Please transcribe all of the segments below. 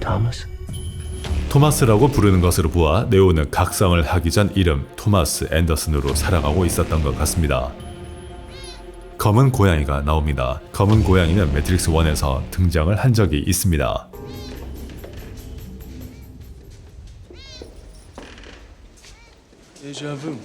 Thomas? 토마스라고 부르는 것으로 보아 네오는 각성을 하기 전 이름 토마스 앤더슨으로 살아가고 있었던 것 같습니다. 검은 고양이가 나옵니다. 검은 고양이는 매트릭스 1에서 등장을 한 적이 있습니다. Deja vu.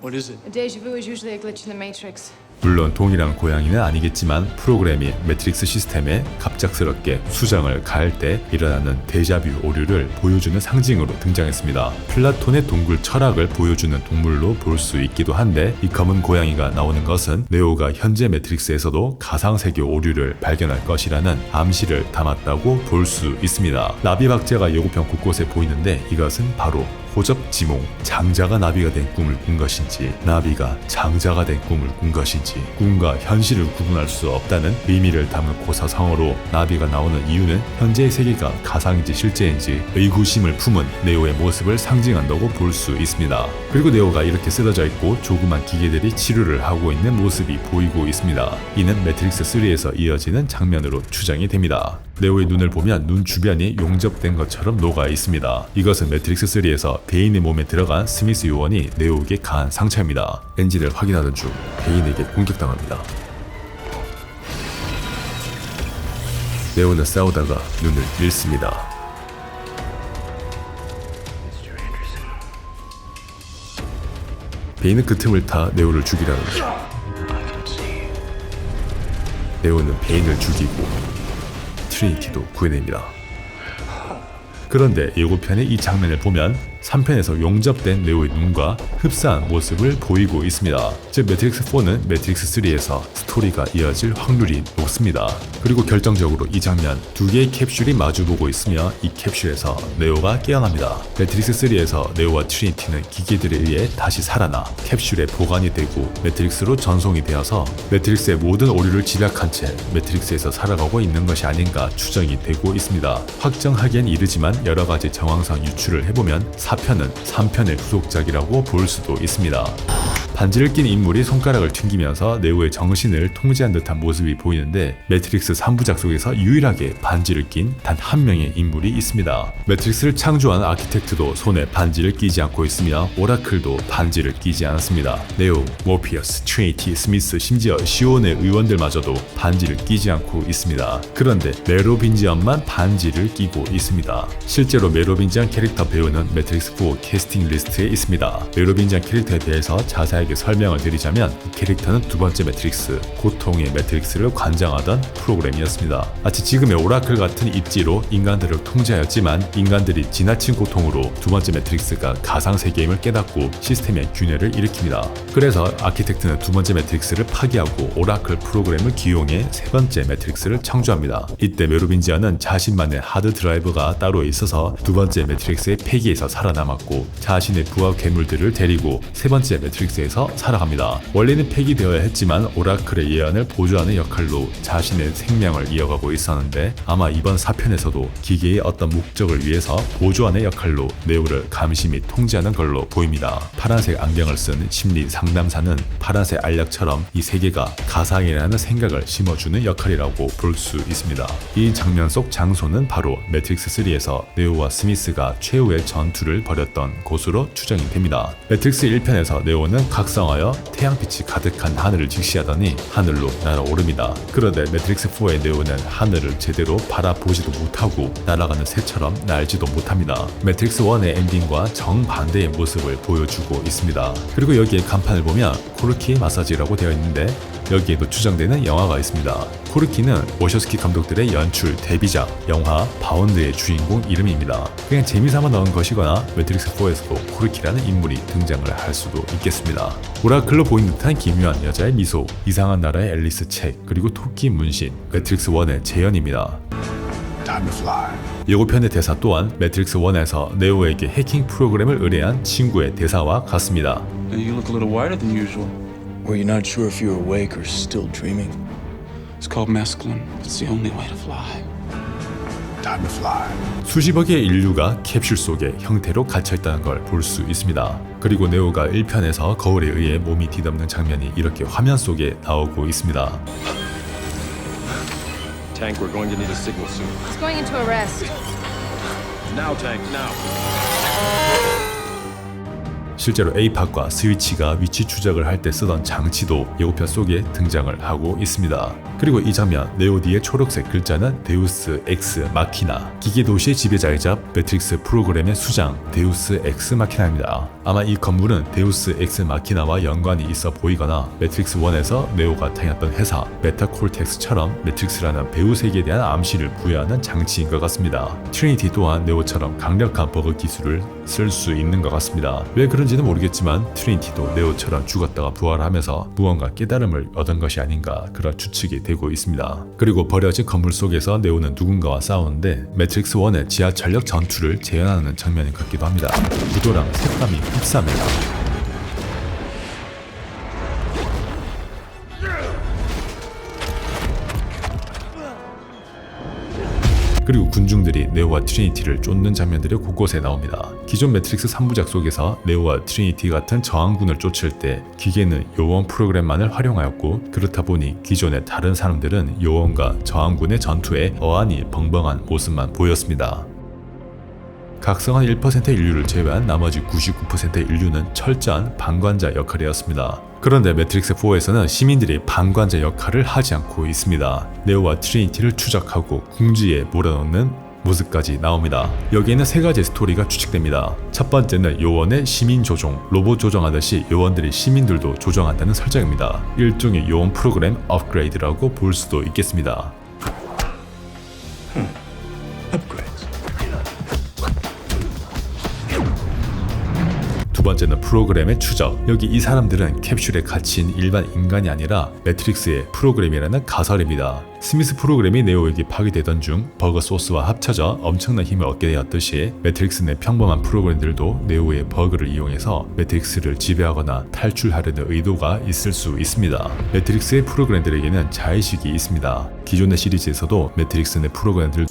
What is it? A deja vu is usually a glitch in the Matrix. 물론 동일한 고양이는 아니겠지만 프로그램이 매트릭스 시스템에 갑작스럽게 수정을 가할 때 일어나는 데자뷰 오류를 보여주는 상징으로 등장했습니다. 플라톤의 동굴 철학을 보여주는 동물로 볼 수 있기도 한데 이 검은 고양이가 나오는 것은 네오가 현재 매트릭스에서도 가상세계 오류를 발견할 것이라는 암시를 담았다고 볼 수 있습니다. 나비 박제가 예고편 곳곳에 보이는데 이것은 바로 호접 지몽, 장자가 나비가 된 꿈을 꾼 것인지, 나비가 장자가 된 꿈을 꾼 것인지, 꿈과 현실을 구분할 수 없다는 의미를 담은 고사성어로 나비가 나오는 이유는 현재의 세계가 가상인지 실제인지 의구심을 품은 네오의 모습을 상징한다고 볼 수 있습니다. 그리고 네오가 이렇게 쓰러져 있고 조그만 기계들이 치료를 하고 있는 모습이 보이고 있습니다. 이는 매트릭스 3에서 이어지는 장면으로 추정이 됩니다. 네오의 눈을 보면 눈 주변이 용접된 것처럼 녹아 있습니다. 이것은 매트릭스 3에서 베인의 몸에 들어간 스미스 요원이 네오에게 가한 상처입니다. 엔진을 확인하던 중 베인에게 공격당합니다. 네오는 싸우다가 눈을 잃습니다. 베인은 그 틈을 타 네오를 죽이라는 중 네오는 베인을 죽이고 트리니티도 구해냅니다. 그런데 예고편의 이 장면을 보면 3편에서 용접된 네오의 눈과 흡사한 모습을 보이고 있습니다. 즉 매트릭스 4는 매트릭스 3에서 스토리가 이어질 확률이 높습니다. 그리고 결정적으로 이 장면 두 개의 캡슐이 마주보고 있으며 이 캡슐에서 네오가 깨어납니다. 매트릭스 3에서 네오와 트리니티는 기계들에 의해 다시 살아나 캡슐에 보관이 되고 매트릭스로 전송이 되어서 매트릭스의 모든 오류를 집약한 채 매트릭스에서 살아가고 있는 것이 아닌가 추정이 되고 있습니다. 확정하기엔 이르지만 여러 가지 정황상 유추를 해보면 4편은 3편의 후속작이라고 볼 수도 있습니다. 반지를 낀 인물이 손가락을 튕기면서 네오의 정신을 통제한 듯한 모습이 보이는데 매트릭스 3부작 속에서 유일하게 반지를 낀 단 한 명의 인물이 있습니다. 매트릭스를 창조한 아키텍트도 손에 반지를 끼지 않고 있으며 오라클도 반지를 끼지 않았습니다. 네오, 모피어스, 트리니티, 스미스, 심지어 시온의 의원들마저도 반지를 끼지 않고 있습니다. 그런데 메로빈지언만 반지를 끼고 있습니다. 실제로 메로빈지언 캐릭터 배우는 매트릭스 4 캐스팅 리스트에 있습니다. 메로빈지언 캐릭터에 대해서 자세 하게 설명을 드리자면 이 캐릭터는 두 번째 매트릭스, 고통의 매트릭스를 관장하던 프로그램이었습니다. 마치 지금의 오라클 같은 입지로 인간들을 통제하였지만 인간들이 지나친 고통으로 두 번째 매트릭스가 가상 세계임을 깨닫고 시스템의 균열을 일으킵니다. 그래서 아키텍트는 두 번째 매트릭스를 파기하고 오라클 프로그램을 기용해 세 번째 매트릭스를 창조합니다. 이때 메로빈지아는 자신만의 하드 드라이브가 따로 있어서 두 번째 매트릭스의 폐기에서 살아남았고 자신의 부하 괴물들을 데리고 세 번째 매트릭스 에서 살아갑니다. 원래는 폐기되어야 했지만 오라클의 예언을 보조하는 역할로 자신의 생명을 이어가고 있었는데 아마 이번 4편에서도 기계의 어떤 목적을 위해서 보조하는 역할로 네오를 감시 및 통제하는 걸로 보입니다. 파란색 안경을 쓴 심리 상담사는 파란색 알약처럼 이 세계가 가상이라는 생각을 심어주는 역할이라고 볼 수 있습니다. 이 장면 속 장소는 바로 매트릭스 3에서 네오와 스미스가 최후의 전투를 벌였던 곳으로 추정이 됩니다. 매트릭스 1편에서 네오는 각성하여 태양빛이 가득한 하늘을 직시하더니 하늘로 날아오릅니다. 그런데 매트릭스 4의 네오는 하늘을 제대로 바라보지도 못하고 날아가는 새처럼 날지도 못합니다. 매트릭스 1의 엔딩과 정반대의 모습을 보여주고 있습니다. 그리고 여기에 간판을 보면 코르키 마사지라고 되어 있는데 여기에도 추정되는 영화가 있습니다. 코르키는 워셔스키 감독들의 연출 데뷔작 영화 바운드의 주인공 이름입니다. 그냥 재미삼아 넣은 것이거나 매트릭스 4에서도 코르키라는 인물이 등장을 할 수도 있겠습니다. 오라클로 보인 듯한 기묘한 여자의 미소, 이상한 나라의 앨리스 책, 그리고 토끼 문신, 매트릭스 1의 재현입니다. 예고편의 대사 또한 매트릭스 1에서 네오에게 해킹 프로그램을 의뢰한 친구의 대사와 같습니다. You look a little whiter than usual. Were you not sure if you were awake or still dreaming? It's called mescaline. It's the only way to fly. Time to fly. 수십억의 인류가 캡슐 속에 형태로 갇혀있다는 걸 볼 수 있습니다. 그리고 네오가 1편에서 거울에 의해 몸이 뒤덮는 장면이 이렇게 화면 속에 나오고 있습니다. Tank, we're going to need a signal soon. It's going into arrest. Now, Tank, now. 실제로 에이팟과 스위치가 위치 추적을 할 때 쓰던 장치도 예고편 속에 등장을 하고 있습니다. 그리고 이 장면 네오디의 초록색 글자는 데우스 엑스 마키나 기계 도시의 지배자이자 매트릭스 프로그램의 수장 데우스 엑스 마키나입니다. 아마 이 건물은 데우스 엑스 마키나와 연관이 있어 보이거나 매트릭스 1에서 네오가 다녔던 회사 메타콜텍스처럼 매트릭스라는 배우 세계에 대한 암시를 부여하는 장치인 것 같습니다. 트리니티 또한 네오처럼 강력한 버그 기술을 쓸 수 있는 것 같습니다. 왜 그런지 는 모르겠지만 트리니티도 네오처럼 죽었다가 부활하면서 무언가 깨달음을 얻은 것이 아닌가 그런 추측이 되고 있습니다. 그리고 버려진 건물 속에서 네오는 누군가와 싸우는데 매트릭스 1의 지하철역 전투를 재현하는 장면인 것 같기도 합니다. 구도랑 색감이 흡사합니다. 그리고 군중들이 네오와 트리니티를 쫓는 장면들이 곳곳에 나옵니다. 기존 매트릭스 3부작 속에서 네오와 트리니티 같은 저항군을 쫓을 때 기계는 요원 프로그램만을 활용하였고 그렇다 보니 기존의 다른 사람들은 요원과 저항군의 전투에 어안이 벙벙한 모습만 보였습니다. 각성한 1%의 인류를 제외한 나머지 99%의 인류는 철저한 방관자 역할이었습니다. 그런데 매트릭스 4에서는 시민들이 방관자 역할을 하지 않고 있습니다. 네오와 트리니티를 추적하고 궁지에 몰아넣는 모습까지 나옵니다. 여기에는 세 가지 스토리가 추측됩니다. 첫 번째는 요원의 시민 조종, 로봇 조정하듯이 요원들이 시민들도 조정한다는 설정입니다. 일종의 요원 프로그램 업그레이드라고 볼 수도 있겠습니다. 번째는 프로그램의 추적. 여기 이 사람들은 캡슐에 갇힌 일반 인간이 아니라 매트릭스의 프로그램이라는 가설입니다. 스미스 프로그램이 네오에게 파괴되던 중 버그 소스와 합쳐져 엄청난 힘을 얻게 되었듯이 매트릭스 내 평범한 프로그램들도 네오의 버그를 이용해서 매트릭스를 지배하거나 탈출하려는 의도가 있을 수 있습니다. 매트릭스의 프로그램들에게는 자의식이 있습니다. 기존의 시리즈에서도 매트릭스 내 프로그램들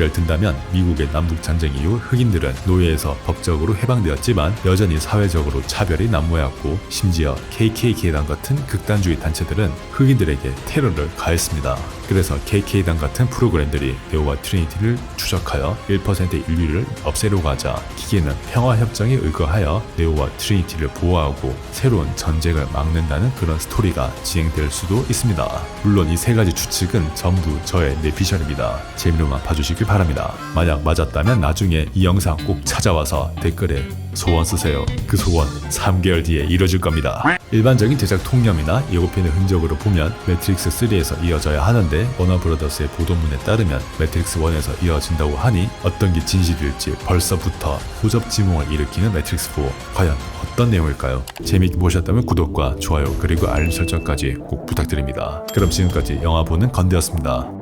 사례를 든다면 미국의 남북 전쟁 이후 흑인들은 노예에서 법적으로 해방되었지만 여전히 사회적으로 차별이 난무해왔고 심지어 KKK당 같은 극단주의 단체들은 흑인들에게 테러를 가했습니다. 그래서 KK당 같은 프로그램들이 네오와 트리니티를 추적하여 1%의 인류를 없애려고 하자 기계는 평화협정에 의거하여 네오와 트리니티를 보호하고 새로운 전쟁을 막는다는 그런 스토리가 진행될 수도 있습니다. 물론 이 세 가지 추측은 전부 저의 내피셜입니다. 재미로만 봐주시길 바랍니다. 만약 맞았다면 나중에 이 영상 꼭 찾아와서 댓글에 소원 쓰세요. 그 소원 3개월 뒤에 이뤄질 겁니다. 일반적인 제작 통념이나 예고편의 흔적으로 보면 매트릭스 3에서 이어져야 하는데 워너 브라더스의 보도문에 따르면 매트릭스 1에서 이어진다고 하니 어떤 게 진실일지 벌써부터 후접 지몽을 일으키는 매트릭스 4 과연 어떤 내용일까요? 재미있게 보셨다면 구독과 좋아요 그리고 알림 설정까지 꼭 부탁드립니다. 그럼 지금까지 영화 보는 건대였습니다.